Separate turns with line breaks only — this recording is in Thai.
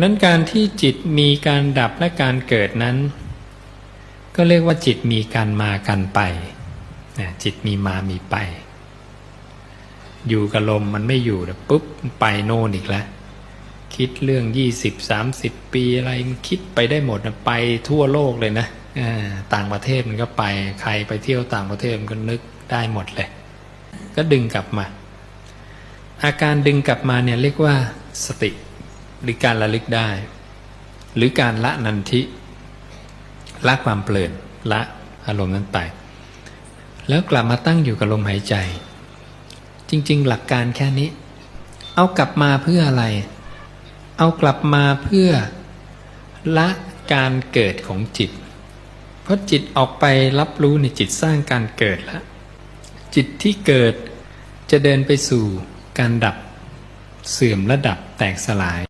นั้นการที่จิตมีการดับและการเกิดนั้น ก็เรียกว่าจิตมีการมาการไปนะจิตมีมามีไป อยู่กับลมมันไม่อยู่แล้วปุ๊บไปโน่นอีกแล้วคิดเรื่อง20 30ปีอะไรมันคิดไปได้หมดนะไปทั่วโลกเลยนะต่างประเทศมันก็ไปใครไปเที่ยวต่างประเทศมันก็นึกได้หมดเลย ก็ดึงกลับมา อาการดึงกลับมาเนี่ยเรียกว่าสติ หรือการระลึกได้ หรือการละนันทิ ละความเปลี่นละอารมณ์นั้นไป แล้วกลับมาตั้งอยู่กับลมหายใจ จริง ๆ หลักการแค่นี้ เอากลับมาเพื่ออะไร เอากลับมาเพื่อละการเกิดของจิต เพราะจิตออกไปรับรู้ในจิตสร้างการเกิดแล้วจิตที่เกิดจะเดินไปสู่การดับเสื่อมระดับแตกสลาย